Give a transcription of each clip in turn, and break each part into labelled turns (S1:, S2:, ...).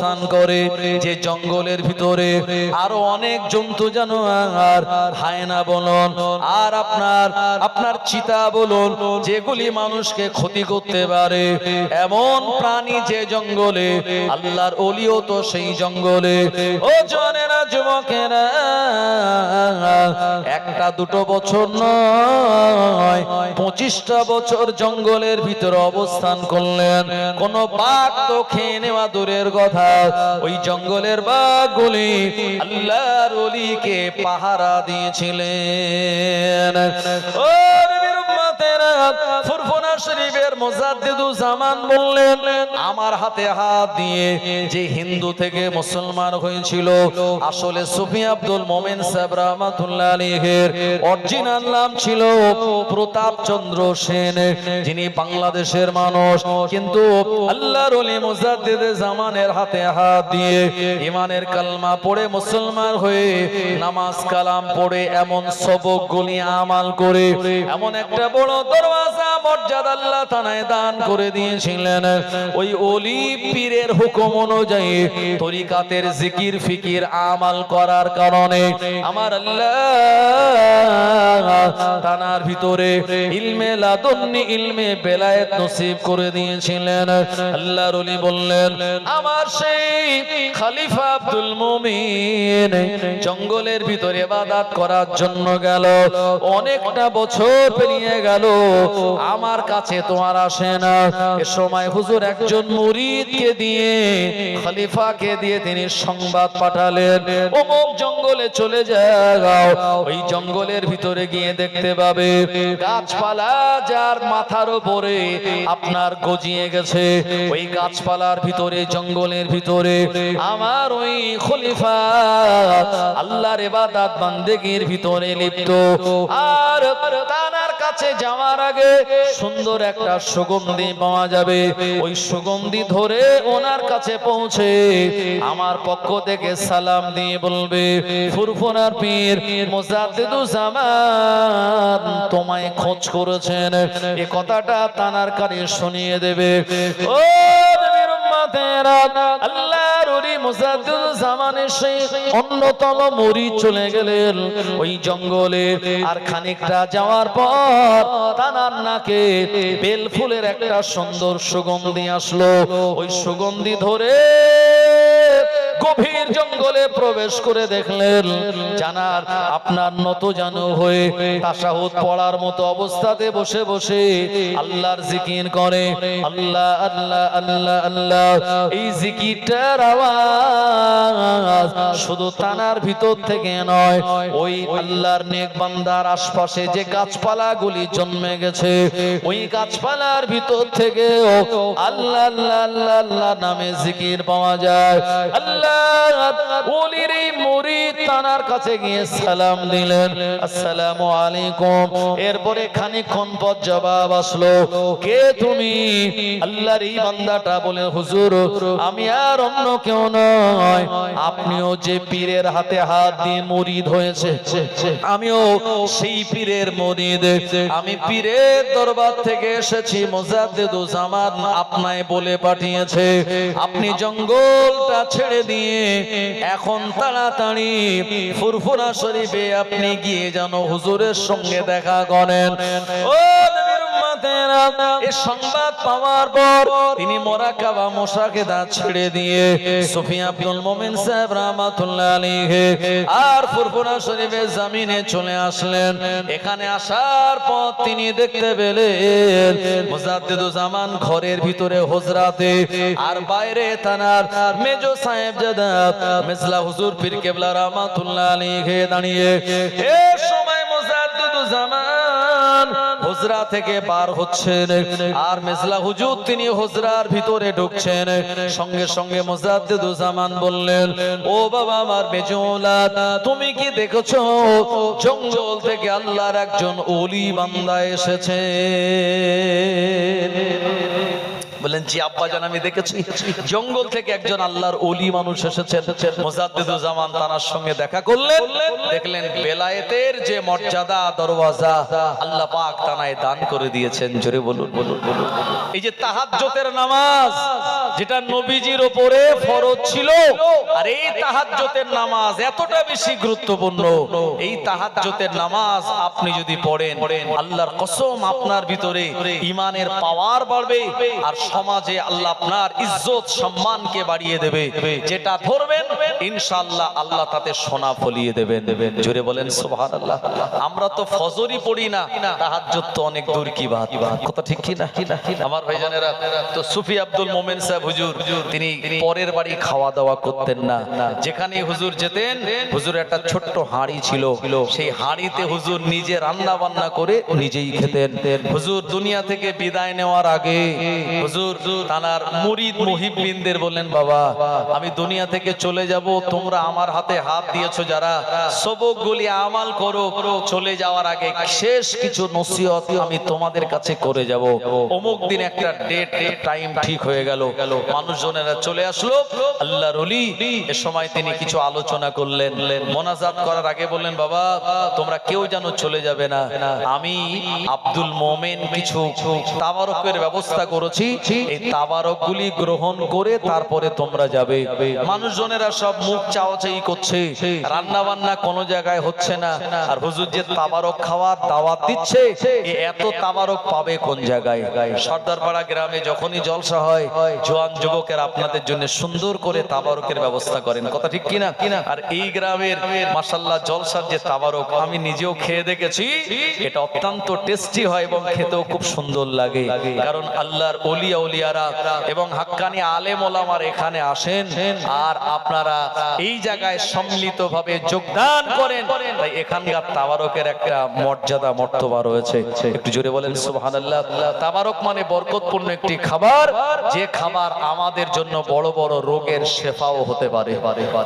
S1: অবস্থান করে যে জঙ্গলের ভিতরে আরও অনেক জন্তু জানোয়ার, হায়না বলুন, আর আপনার আপনার চিতা বলুন, যেগুলি মানুষকে ক্ষতি করতে পারে। এমন প্রাণী যে জঙ্গলে, আল্লাহর অলিও তো সেই জঙ্গলে। ও জনেরা যুবকেরা, একটা দুটো বছর নয়, পঁচিশটা বছর জঙ্গলের ভিতরে অবস্থান করলেন। কোন বাঘ তো খেয়ে নেওয়া দূরের কথা। ওই জঙ্গলের বাঘগুলি আল্লাহর অলিকে পাহারা দিয়েছিলেন। ও শরীফের মুজাদ্দিদুজ জামান বললেন, আমার হাতে হাত দিয়ে যে হিন্দু থেকে মুসলমান হয়েছিল, আসলে সুফি আব্দুল মোমেন সাহেব রহমাতুল্লাহ আলাইহির অরিজিনাল নাম ছিল প্রতাপ চন্দ্র সেন। যিনি বাংলাদেশের মানুষ, কিন্তু আল্লাহর ওলি মুজাদ্দিদ জামানের হাতে হাত দিয়ে ইমানের কালমা পড়ে মুসলমান হয়ে নামাজ কালাম পড়ে এমন সবক গুলি আমাল করে, এমন একটা বড় দরওয়াজা, মর্যাদা আল্লাহ তানায় দান করে দিয়েছিলেন। ওই অলি পীরের হুকুম অনুযায়ী তরিকাতের জিকির, ফিকির, আমাল করার কারণে আমার আল্লাহ তানার ভিতরে ইলমে লাদন্নি, ইলমে বেলায়েত নসিব করে দিয়েছিলেন। আল্লাহর ওলি বললেন, আমার সেই খলিফা আব্দুল মুমিন জঙ্গলের ভিতরে ইবাদত করার জন্য গেল। অনেকটা বছর পেরিয়ে গেল। আমার কাছে তোমার আসে না। এ সময় হুজুর একজন মুরিদকে দিয়ে, খলিফাকে দিয়ে তিনি সংবাদ পাঠালেন। অমুক জঙ্গলে চলে যাও, ওই জঙ্গলের ভিতরে গিয়ে দেখতে পাবে। গাছপালা যার মাথার উপরে আপনার গজিয়ে গেছে। ওই গাছপালার ভিতরে, জঙ্গলের ভিতরে আমার ওই খলিফা আল্লাহর ইবাদত বান্দেগীর ভিতরে লিপ্ত। আর তানার কাছে যাওয়ার আগে সুন্দর একটা সুগন্ধি পাওয়া যাবে। ওই সুগন্ধি ধরে ওনার কাছে পৌঁছে আমার পক্ষ থেকে সালাম দিয়ে বলবে ফুরফুনার পীর মুজাদ্দিদুজ্জামান তোমায় খোঁজ করেছেন। এ কথাটা তানার কানে শুনিয়ে দেবে। ও চলে গেলেন ওই জঙ্গলে। আর যাওয়ার পর বেল ফুলের একটা সুন্দর সুগন্ধি আসলো। ওই সুগন্ধি ধরে গভীর জঙ্গলে প্রবেশ করে দেখলেন, জানার আপনার নত জানু হয়ে তাসাহুদ পড়ার মতো অবস্থাতে বসে বসে আল্লাহর জিকির করে। আল্লাহ আল্লাহ আল্লাহ আল্লাহ, এই জিকিরটার আওয়াজ শুধু তানার ভিতর থেকে নয়, ওই আল্লাহর নেক বান্দার আশপাশে যে গাছপালা গুলি জন্মে গেছে, ওই গাছপালার ভিতর থেকে আল্লাহ আল্লাহ আল্লাহ আল্লাহ নামে জিকির পাওয়া যায়। আল্লাহ ওলির এই মুরিদ তানার কাছে গিয়ে সালাম দিলেন। আসসালামু আলাইকুম। এরপরে খানিকক্ষণ পর জবাব আসলো, কে তুমি? আল্লাহর এই বান্দাটা হুজুর, আমি আর অন্য কেউ নয়। আপনিও যে পীরের হাতে হাত দিয়ে মুরিদ হয়েছে, আমিও সেই পীরের মুরিদ। আমি পীরের দরবার থেকে এসেছি মুজাদ্দিদুজ্জামান আপনায় বলে পাঠিয়েছে। আপনি জঙ্গলটা ছেড়ে দিয়ে এখন তাড়াতাড়ি ফুরফুরা শরীফে আপনি গিয়ে যেন হুজুরের সঙ্গে দেখা করেন। ও জমিনে চলে আসলেন। এখানে আসার পর তিনি দেখতে পেলেন মুজাদ্দিদুজ্জামান ঘরের ভিতরে হুজরাতে আর বাইরে থানার মেজো সাহেব জাদা হুজুর পীর কেবলা রাহমাতুল্লাহ আলাইহি দাঁড়িয়ে। হুজরা থেকে পার হচ্ছেন। আর মেজলা হুজুর তিনি হুজরার ভিতরে ঢুকছেন। সঙ্গে সঙ্গে মোজাদ্দুজামান বললেন, ও বাবা আমার বেজোলাদ তুমি কি দেখেছ? জঙ্গল থেকে আল্লাহর একজন অলি বান্দা এসেছে। বলেন, জি, আব্বা জান, আমি দেখেছি। জঙ্গল থেকে একজন আল্লাহর ওলি মানুষ এসেছেন। মুজাদ্দিদুজ্জামান তানার সঙ্গে দেখা করলেন। দেখলেন, বেলায়েতের যে মর্যাদা, দরওয়াজা, আল্লাহ পাক তানায় দান করে দিয়েছেন। জোরে বলুন বলুন বলুন। এই যে তাহাজ্জুদের নামাজ, যেটা নবীজির উপরে ফরজ ছিল, আর এই তাহাজ্জুদের নামাজ এতটা বেশি গুরুত্বপূর্ণ। এই তাহাজ্জুদের নামাজ আপনি যদি পড়েন, আল্লাহর কসম আপনার ভিতরে ইমানের পাওয়ার বাড়বে, আর সমাজে আল্লাহ আপনার ইজ্জত, সম্মানকে বাড়িয়ে দেবে। যেটা ধরবেন, ইনশাআল্লাহ আল্লাহ তাতে সোনা ফলিয়ে দেবেন। জোরে বলেন, সুবহানাল্লাহ। আমরা তো ফজরই পড়ি না, তাহাজ্জুদ তো অনেক দূর, কি বাত? কথা ঠিক কি না? আমার ভাইজানেরা, তো সুফি আব্দুল মোমেন সাহেব হুজুর, তিনি পরের বাড়ি খাওয়া দাওয়া করতেন না। যেখানে হুজুর যেতেন, হুজুর একটা ছোট্ট হাঁড়ি ছিল। সেই হাঁড়িতে হুজুর নিজে রান্না বান্না করে নিজেই খেতেন। হুজুর দুনিয়া থেকে বিদায় নেওয়ার আগে হুজুর তানার মুরিদ মুহিববিনদের বললেন, বাবা, আমি দুনিয়া থেকে চলে যাব, তোমরা আমার হাতে হাত দিয়েছ যারা। সবকগুলি আমাল করো, চলে যাওয়ার আগে শেষ কিছু নসিহত আমি তোমাদের কাছে করে যাব। অমুক দিন একটা ডেট টাইম ঠিক হয়ে গেল। মানুষজনেরা চলে আসলো। আল্লাহর ওলি এ সময় তিনি কিছু আলোচনা করলেন। মোনাজাত করার আগে বললেন, বাবা, তোমরা কেউ যেন চলে যাবে না। আমি আব্দুল মোমেন কিছু তাবারকের ব্যবস্থা করেছি। এই তাবারকগুলি গ্রহণ করে তারপরে তোমরা যাবে। মানুষজনেরা সব মুখ চাওয়াচাই করছে। রান্না বান্না কোনো জায়গায় হচ্ছে না। আর হুজুর যে তাবারক খাওয়ার দাওয়াত দিচ্ছে এত তাবারক পাবে কোন জায়গায়? সর্দারপাড়া গ্রামে যখনই জলসা হয়, জোয়ান যুবকের আপনাদের জন্য সুন্দর করে তাবারকের ব্যবস্থা করেন। কথা ঠিক কিনা? কিনা আর এই গ্রামের মাসাল্লাহ জলসার যে তাবারক, আমি নিজেও খেয়ে দেখেছি, এটা অত্যন্ত টেস্টি হয় এবং খেতেও খুব সুন্দর লাগে। কারণ আল্লাহর অলিয়া উলিয়ারা এবং হাক্কানি আলেম ওলামার এখানে আসেন। আর আপনারা এই জায়গায় যোগদান করেন। তাই এখানকার তাবারকের একটা মর্যাদা, মর্তবা রয়েছে। একটু জোরে বলেন, সুবহানাল্লাহ। তাবারক মানে বরকতপূর্ণ একটি খাবার। যে খাবার আমাদের জন্য বড় বড় রোগের শেফাও হতে পারে।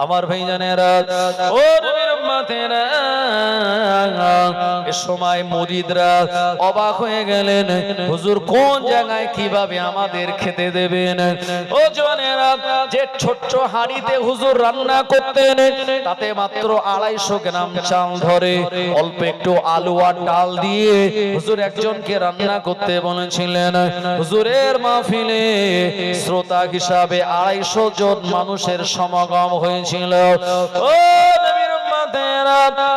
S1: আমার নবীর সময় অবাক হয়ে গেলেন, হুজুর, কোন জায়গায় কীভাবে আমাদের খেতে দেবেন? ও জনেরা যে ছোট্ট হুজুর রান্না করতেন, তাতে মাত্র আড়াইশো গ্রাম চাল ধরে, অল্প একটু আলু আর ডাল দিয়ে হুজুর একজনকে রান্না করতে বলেছিলেন, হুজুরের মাহফিলে শ্রোতা হিসাবে আড়াইশো জন মানুষের সমাগম হয়েছিল। ও নবীর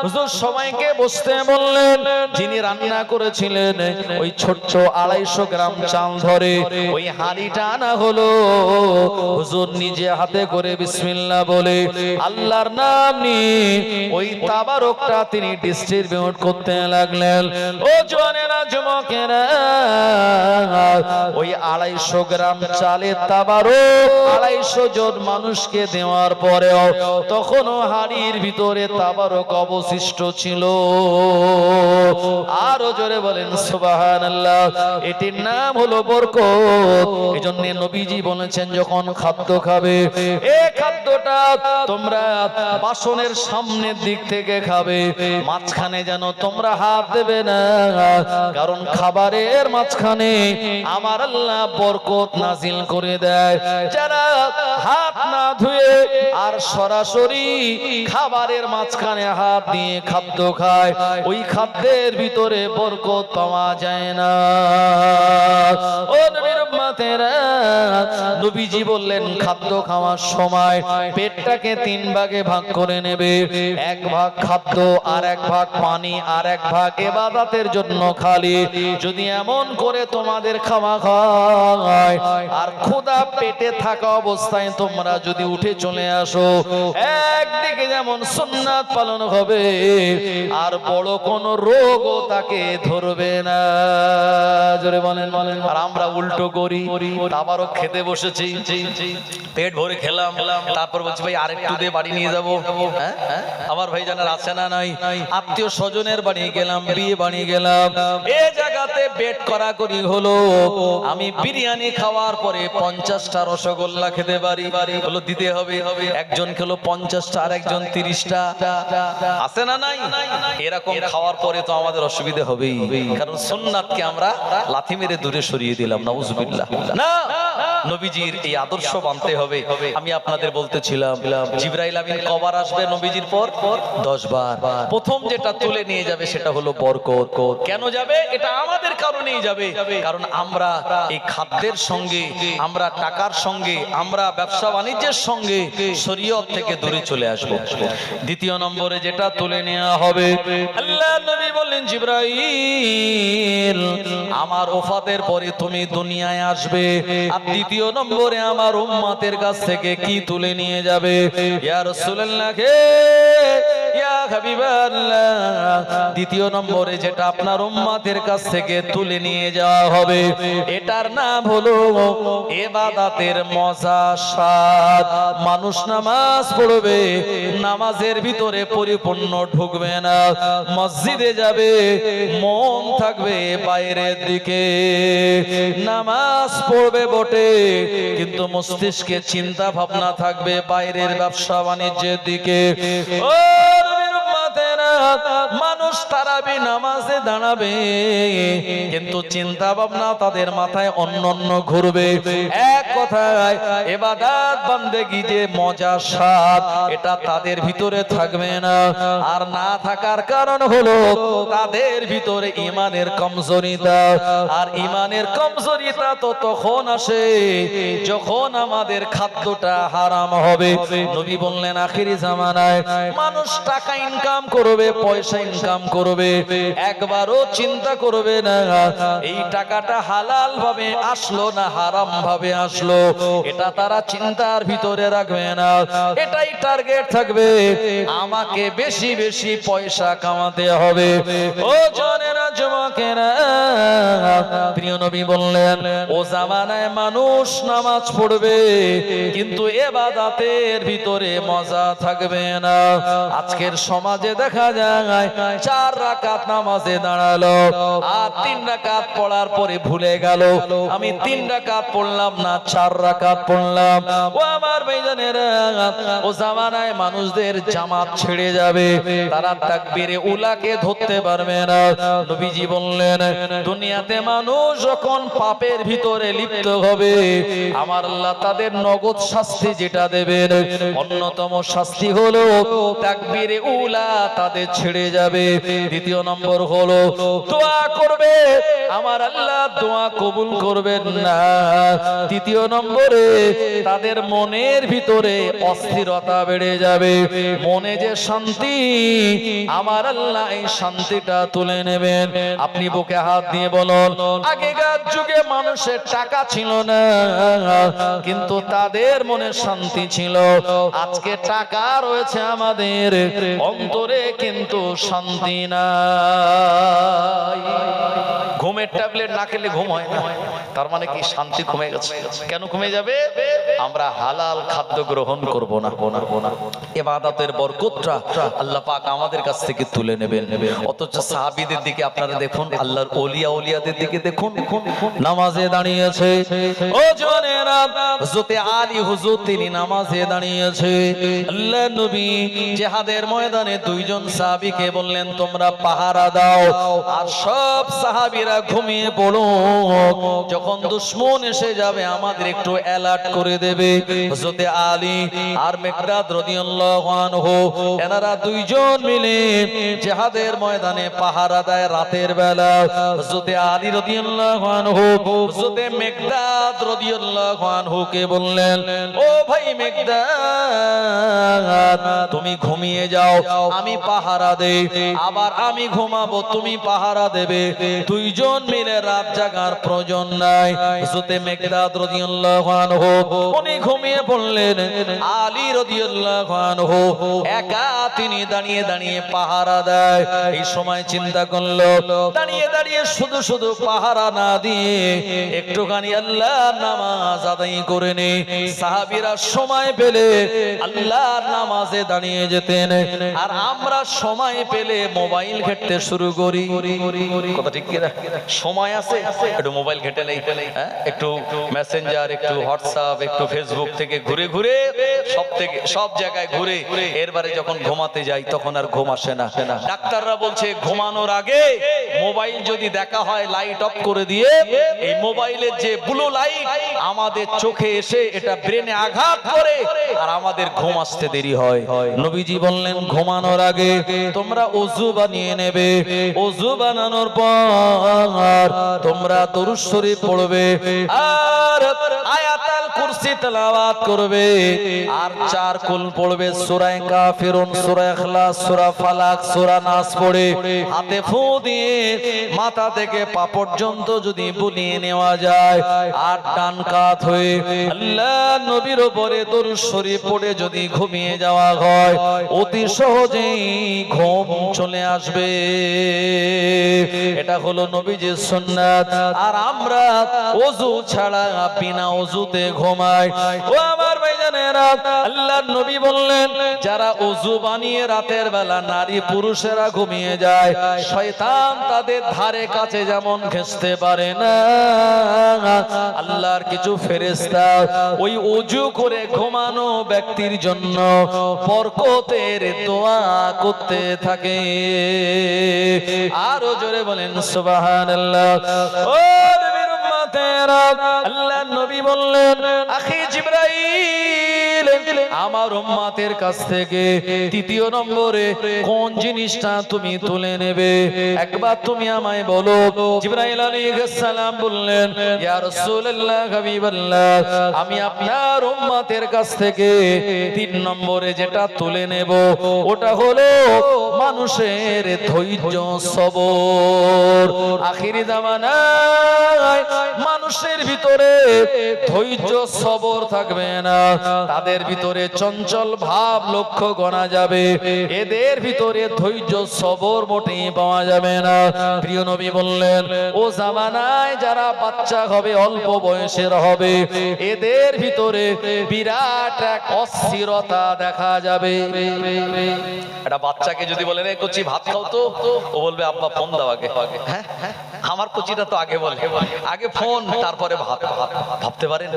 S1: হুজুর সবাইকে বসতে বললেন, যিনি রান্না করেছিলেন, ওই ছোট্ট আড়াইশো গ্রাম চাল ধরে, ওই হাঁড়িটা হলো। হুজুর নিজে হাতে করে বিসমিল্লাহ বলে, আল্লাহর নাম নিয়ে ওই তাবারকটা তিনি ডিস্ট্রিবিউট করতে লাগলেন। ও যুবকেরা, ওই আড়াইশো গ্রাম তাবারক আড়াইশো জন মানুষকে দেওয়ার পরেও তখনও হাড়ির ভিতরে তাবারক অবশিষ্ট ছিল। আরও জোরে বলেন সুবাহান এটির নাম হলো বরকত। এই জন্য নবীজি বলেছেন, যখন খাদ্য খাবে, এ খাদ্যটা তোমরা বাসনের সামনের দিক থেকে খাবে। মাঝখানে যেন তোমরা হাত দেবে না, কারণ খাবারের মাঝখানে আমার আল্লাহ বরকত নাজিল করে দেয়। যারা হাত না ধুয়ে আর সরাসরি খাবারের মাঝখানে হাত দিয়ে খাদ্য খায়, ওই খাদ্যের ভিতরে বরকত পাওয়া যায় না। ও নবীর উম্মতেরা, নবীজি বললেন, খাদ্য খাওয়ার সময় পেটটাকে তিন ভাগে ভাগ করে নেবে। এক ভাগ খাদ্য, আর এক ভাগ পানি, আর এক ভাগ এবাদাতের জন্য খালি। যদি এমন করে তোমাদের খাওয়া খায়, আর ক্ষুধা পেটে থাকা অবস্থায় তোমরা যদি উঠে চলে আসো, একদিকে যেমন সুন্নাত পালন হবে। আর বড় কোন রোগও তাকে ধরবে না। জোরে বলেন বলেন। আর আমরা উল্টো করি। আবারও খেতে বসেছি। পেট ভরে খেলাম। তারপর বলছি, ভাই, আরেকটু দিয়ে বাড়ি নিয়ে যাব। হ্যাঁ? আমার ভাই জানার আছে না নাই? আত্মীয় স্বজনের বাড়ি গেলাম, বিয়ে বাড়ি গেলাম। এ জায়গাতে বেড করা করি হলো। আমি বিরিয়ানি খাওয়ার পরে পঞ্চাশটা রসগোল্লা খেতে পারি। বাড়ি হলো দিতে হবে। একজন খেলো পঞ্চাশটা আর একজন তিরিশটা। আছে না নাই? এরকম খাওয়ার পরে তো আমাদের অসুবিধা হবেই। কারণ আমরা লাথি মেরে দূরে সরিয়ে দিলাম না! নবীজির এই আদর্শ মানতে হবে। আমি আপনাদের বলতেছিলাম, জিব্রাইল আমিন কবার আসবে নবীজির পর? প্রথম যেটা তুলে নিয়ে যাবে সেটা হলো বরকত। কেন যাবে? এটা আমাদের কারণেই যাবে। কারণ আমরা এই খাদ্যের সঙ্গে, আমরা টাকার সঙ্গে, আমরা ব্যবসা বাণিজ্যের সঙ্গে শরীয়ত থেকে দূরে চলে আসব। দ্বিতীয় নম্বরে যেটা তুলে নেওয়া হবে। আল্লাহ নবী বললেন, জিব্রাইল, আমার ওফাতের পরে তুমি দুনিয়ায় আসবে। আর দ্বিতীয় নম্বরে আমার উম্মাতের কাছ থেকে কি তুলে নিয়ে যাবে? ইয়া রাসূলুল্লাহ দ্বিতীয় নম্বরে যেটা আপনার উম্মাতের কাছ থেকে তুলে নিয়ে যাওয়া হবে, এটার নাম হলো এবাদাতের মজা স্বাদ। মানুষ নামাজ পড়বে, নামাজের ভিতরে পরিপূর্ণ ঢুকবে না, মসজিদে যাবে, মন থাকবে বাইরের দিকে। নামাজ পড়বে বটে, কিন্তু মস্তিষ্কে চিন্তা ভাবনা থাকবে বাইরের ব্যবসা বাণিজ্যের দিকে। ও মানুষ তারাবি, নামাজে দাঁড়াবে। কিন্তু চিন্তা ভাবনা তাদের মাথায় অন্য অন্য ঘুরবে। এক কথায়, এবাদাত বান্দেগি যে মজা স্বাদ, এটা তাদের ভিতরে থাকবে না। আর না থাকার কারণ হলো তাদের ভিতরে ইমানের কমজোরিতা। আর ইমানের কমজোরিতা তো তখন আসে যখন আমাদের খাদ্যটা হারাম হবে। নবী বললেন, আখিরি জামানায়, মানুষ টাকা ইনকাম করবে। পয়সা ইনকাম করবে, একবারও চিন্তা করবে না। এই টাকাটা হালাল ভাবে আসলো না হারাম ভাবে আসলো, এটা তারা চিন্তার ভিতরে রাখবে না। এটাই টার্গেট থাকবে, আমাকে বেশি বেশি পয়সা কামাতে হবে। ও জনেরা, যুবকেরা, প্রিয় নবী বললেন, ও জামানায় মানুষ নামাজ পড়বে, কিন্তু এবাদাতের ভিতরে মজা থাকবে না। আজকের সমাজে দেখা চার রাকাত নামাজে দাঁড়াল। আর তিন রাকাত পড়ার পরে ভুলে গেল। আমি তিন রাকাত পড়লাম না, চার রাকাত পড়লাম। ও আমার ও জামানায় মানুষদের জামাত ছেড়ে যাবে। তারা উলাকে ধরতে পারবে না। নবীজি বললেন, দুনিয়াতে মানুষ যখন পাপের ভিতরে লিপ্ত হবে, আমার আল্লাহ তাদের নগদ শাস্তি যেটা দেবেন। অন্যতম শাস্তি হলো তাকবীরে উলা তাদের ছেড়ে যাবে। দ্বিতীয় নম্বর হলো, দোয়া করবে। আমার আল্লাহ দোয়া কবুল করবেন না। তৃতীয় নম্বরে, তাদের মনের ভিতরে অস্থিরতা বেড়ে যাবে। মনে যে শান্তি, আমার আল্লাহ এই শান্তিটা তুলে নেবেন। আপনি বুকে হাত দিয়ে বলুন, আগেকার যুগে মানুষের টাকা ছিল না, কিন্তু তাদের মনে শান্তি ছিল। আজকে টাকা রয়েছে আমাদের। অন্তরে কিন্তু শান্তি নাই। ঘুমের ট্যাবলেট না খেলে ঘুম হয় না। তার মানে কি শান্তি কমে গেছে। কেন কমে যাবে? আমরা হালাল খাদ্য গ্রহণ করব না। এবাদতের বরকতটা আল্লাহ পাক আমাদের কাছ থেকে তুলে নেবেন। অথচ সাহাবীদের দিকে আপনারা দেখুন, আল্লাহর ওলিয়া ওলিয়াদের দিকে দেখুন, নামাজে দাঁড়িয়েছে। ও জনেরা হযরতে আলী হুজুর তিনি নামাজে দাঁড়িয়েছে। আল্লাহ নবী জিহাদের ময়দানে দুইজন সাহাবীকে বললেন, তোমরা পাহারা দাও। আর সব সাহাবীরা ঘুমিয়ে পড়ো। যখন দুশ্মন এসে যাবে, আমাদের একটু অ্যালার্ট করে দেবে। হযরতে আলী আর মেকদাদ রাদিয়াল্লাহু আনহু, এনারা দুইজন মিলে জিহাদের ময়দানে পাহারা দেয় রাতের বেলা। হযরতে আলী রাদিয়াল্লাহু আনহু, হযরতে আনহু কে বললেন, ও ভাই মেকদাদ তুমি ঘুমিয়ে যাও, আমি পাহারা দেই, আবার আমি ঘুমাবো, তুমি পাহারা দেবে। দুইজন মিলে রাত জাগার প্রয়োজন নাই। হযরতে রাদিয়াল্লাহু আনহু, উনি ঘুমিয়ে আলী আনহু একা তিনি দাঁড়িয়ে দাঁড়িয়ে পাহারা দেয়। এই সময় চিন্তা করল, দাঁড়িয়ে দাঁড়িয়ে শুধু শুধু পাহারা না দিয়ে একটুখানি আল্লাহর নামাজ আদায় করে নে। সাহাবীরা সময় পেলে আল্লাহর নামাজে দাঁড়িয়ে যেতেন। আর আমরা সময় পেলে মোবাইল ঘেটতে শুরু করি। কথা ঠিক সময় আছে? একটু মোবাইল ঘেটে নেই। হ্যাঁ? একটু মেসেঞ্জার একটু হোয়াটসঅ্যাপ একটু ফেসবুক থেকে ঘুরে ঘুরে সব থেকে সব জায়গায় ঘুরে। এরবারে যখন ঘুমাতে যাই, তখন আর ঘুম আসে না। ডাক্তাররা বলছে, ঘুমানোর আগে মোবাইল যদি দেখা হয় লাইট অফ করে দিয়ে, এই মোবাইলের যে ব্লু লাইট আমাদের চোখে এসে এটা ব্রেনে আঘাত করে আর আমাদের ঘুম আসতে দেরি হয়। নবীজি বললেন, ঘুমানোর আগে তোমরা অজু বানিয়ে নেবে। অজু বানানোর পর তোমরা দরুদ পড়বে। আর আয়াতাল কুরসি তেলাওয়াত করবে। আর চার কুল পড়বে সূরা কাফিরুন সূরা ইখলাস সূরা ফালাক সূরা নাস পড়ে। হাতে ফু দিয়ে মাথা থেকে পা পর্যন্ত যদি বুলিয়ে নেওয়া যায়, আর ডান কাত হয়ে আল্লাহ নবীর উপরে দরুদ শরীফ পড়ে যদি ঘুমিয়ে যাওয়া হয়, অতি সহজেই ঘুম চলে আসবে। এটা হলো নবীজির সুন্নাত। আর আমরা ওযু ছাড়া বিনা ওযুতে ঘুমাই ও আমার ভাইজানেরা, আল্লাহর নবী বললেন, যারা ওযু বানিয়ে রাতের বেলা নারী পুরুষেরা ঘুমিয়ে যায়, শয়তান তাদের ধারে কাছে যেমন ঘেঁষতে পারে না। আল্লাহর কিছু ফেরেশতা ওই ওযু করে ঘুমানো ব্যক্তির জন্য বরকতের দোয়া করতে থাকে। আরও জোরে বলেন, সুবহানাল্লাহ। ও উম্মতেরা আল্লাহ নবী বললেন আখি জিবরাইল আমার উম্মাতের কাছ থেকে তৃতীয় নম্বরে কোন জিনিসটা তুমি তুলে নেবে? একবার তুমি আমায় বলো। জিবরাইল আলাইহিস সালাম বললেন, ইয়া রাসূলুল্লাহ হাবিবাল্লাহ, আমি আপনার উম্মতের কাছ থেকে তিন নম্বরে যেটা তুলে নেব, ওটা হলো মানুষের ধৈর্য, সবর। আখিরি জামানায় মানুষের ভিতরে ধৈর্য, সবর থাকবে না। তাদের ভিতরে চঞ্চল ভাব লক্ষ্য করা যাবে। এদের ভিতরে ধৈর্য সবর মোটেই পাওয়া যাবে না। প্রিয় নবী বললেন ও জামানায় যারা বাচ্চা হবে অল্প বয়সের হবে এদের ভিতরে বিরাট এক অস্থিরতা দেখা যাবে। একটা বাচ্চাকে যদি বলে রে কচি ভাত খাও তো। ও বলবে আব্বা ফোন দাও আগে। হ্যাঁ হ্যাঁ, আমার কচিটা তো আগে বলে। আগে ফোন তারপরে ভাত ভাত। ভাবতে পারেন?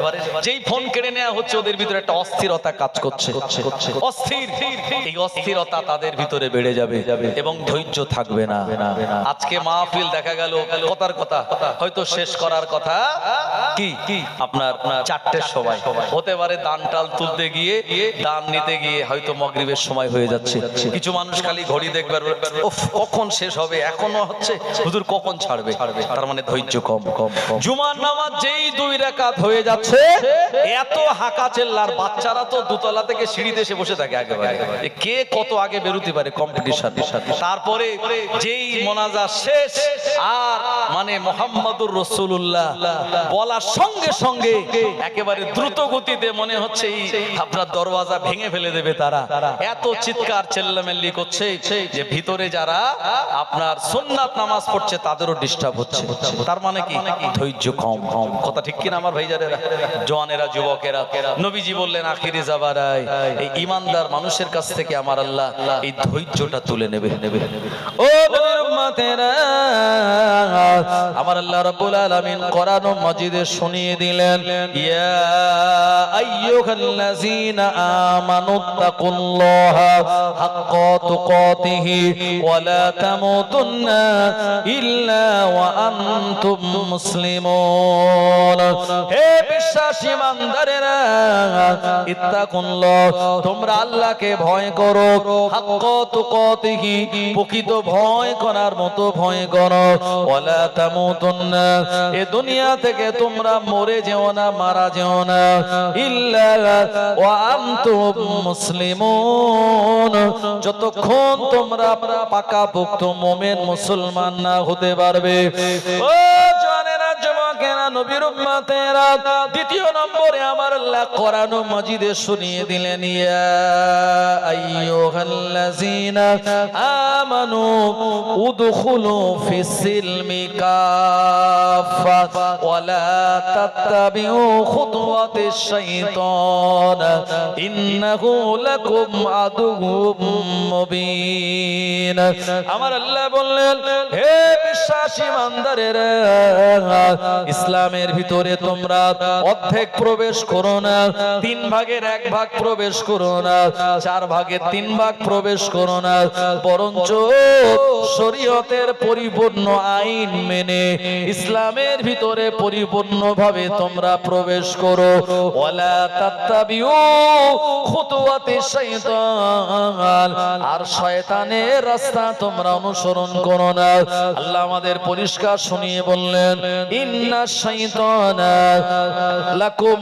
S1: যেই ফোন কেড়ে নেওয়া হচ্ছে ওদের ভিতরে একটা অস্থিরতা কাজ করছে। অস্থির। এই অস্থিরতা তাদের ভিতরে বেড়ে যাবে এবং ধৈর্য থাকবে না। আজকে মাহফিল দেখা গেল কথার কথা। হয়তো শেষ করার কথা। কি? কি আপনার চারটের সময়। হতে পারে দান টাল তুলতে গিয়ে দান নিতে গিয়ে হয়তো মগরিবের সময় হয়ে যাচ্ছে। কিছু মানুষ খালি ঘড়ি দেখবে আর কখন শেষ হবে? এখনও হচ্ছে? হুজুর কখন ছাড়বে? ছাড়বে তার মানে ধৈর্য কম। কম কম জুমার নামাজ যেই দুই রাকাত হয়ে যাচ্ছে এত হাঁকা চেল্লার বাচ্চারা তো দোতলা থেকে সিঁড়িতে এসে বসে থাকে আগে কে কত আগে বেরোতে পারে কম্পিটিশন তারপরে যেই মোনাজা শেষ, আর মানে মোহাম্মদুর রসুল্লাহ বলার সঙ্গে সঙ্গে একেবারে দ্রুত গতিতে মনে হচ্ছে আপনার দরওয়াজা ভেঙে ফেলে দেবে তারা। এত চিৎকার চেল্লামেল্লি করছে যে ভিতরে যারা আপনার সুন্নাত নামাজ পড়ছে তাদেরও ডিস্টার্ব হচ্ছে। তার মানে কি? ধৈর্য কম। কম কথা ঠিক কিনা আমার ভাইজারেরা জওয়ানেরা, যুবকেরা। নবীজি বললেন, আখিরি জাবারায় এই ইমানদার মানুষের কাছ থেকে আমার আল্লাহ এই ধৈর্যটা তুলে নেবে। নেবে ও আমার আল্লাহ রাব্বুল আলামিন কোরআন ও মাজিদে শুনিয়ে দিলেন, ইয়া আইয়ুহাল্লাযীনা আমানুত্তাকুল্লাহা হাক্কা তুকাতিহি ওয়া লা তামুতুন্না ইল্লা ওয়া আনতুম মুসলিমুন। হে বিশ্বাসী ইমানদারেরা, ইত্তাকুল্লাহ, তোমরা আল্লাহকে ভয় করো, হাক্কা তুকাতিহি, প্রকৃত ভয় করার মরার মতো ভয় করো এ দুনিয়া থেকে তোমরা মরে যেও না, মারা যেও না। ইল্লা ওয়া আনতুম মুসলিমুন। যতক্ষণ তোমরা পাকা পুক্ত মোমেন মুসলমান না হতে পারবে। ও জানেরা যুবকেরা নবীর উম্মতেরা দ্বিতীয় নম্বরে আমার কোরআন মাজিদে শুনিয়ে দিলেন, ইয়া আইয়ুহাল্লাযীনা আমানু উদখুলু ফিস-সিলমি কাফা ওয়ালা তাত্তাবিউ খুতুওয়াতিশ শাইতান ইন্নাহু লাকুম আদুউম মুবিন। আমার আল্লাহ বললেন, হে বিশ্বাসী ইমানদারেরা ইসলামের ভিতরে তোমরা অর্ধেক প্রবেশ করো না, তিন ভাগের এক ভাগ প্রবেশ করো না, চার ভাগের তিন ভাগ প্রবেশ করো না, বরঞ্চ শরীয়তের পরিপূর্ণ আইন মেনে ইসলামের ভিতরে পরিপূর্ণভাবে তোমরা প্রবেশ করো। আর শয়তানের রাস্তা তোমরা অনুসরণ করো না। আল্লাহ আমাদের পরিষ্কার শুনিয়ে বললেন, ইন্না শাইতানা লাকুম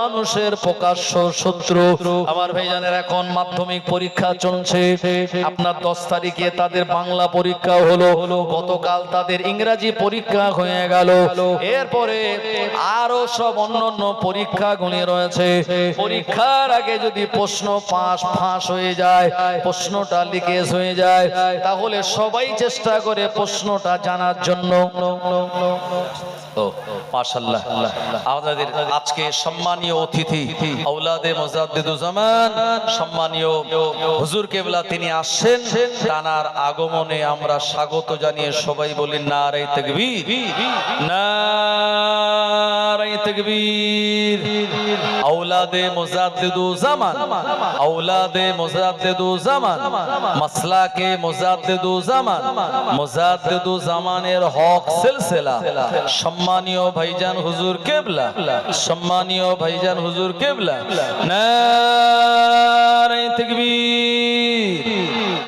S1: মানুষের প্রকাশ্য শত্রু। আমার ভাইজানের এখন মাধ্যমিক পরীক্ষা চলছে। আপনার 10 তারিখে তাদের বাংলা পরীক্ষা হলো। গতকাল তাদের ইংরেজি পরীক্ষা হয়ে গেল। এরপরে আরও সব অন্যান্য পরীক্ষাগুলি রয়েছে। পরীক্ষার আগে যদি প্রশ্ন পাস ফাঁস হয়ে যায়, প্রশ্নটা লিকেজ হয়ে যায়, তাহলে সবাই চেষ্টা করে প্রশ্নটা জানার জন্য। আজকে সম্মানীয় অতিথি, আওলাদে সম্মানীয় হুজুর কেবলা তিনি আসছেন। আগমনে আমরা স্বাগত জানিয়ে সবাই বলি নারে তাকবীর। নারে তাকবীর। আওলাদে মুজাদ্দিদুজ্জামান আওলাদে মুজাদ্দিদুজ্জামান মাসলাকে মুজাদ্দিদুজ্জামান মুজাদ্দিদুজ্জামানের হক সিলসিলা। সম্মানীয় ভাইজান হুজুর কেবলা। সম্মানীয় ভাইজান হুজুর কেবলা। নারে তাকবীর।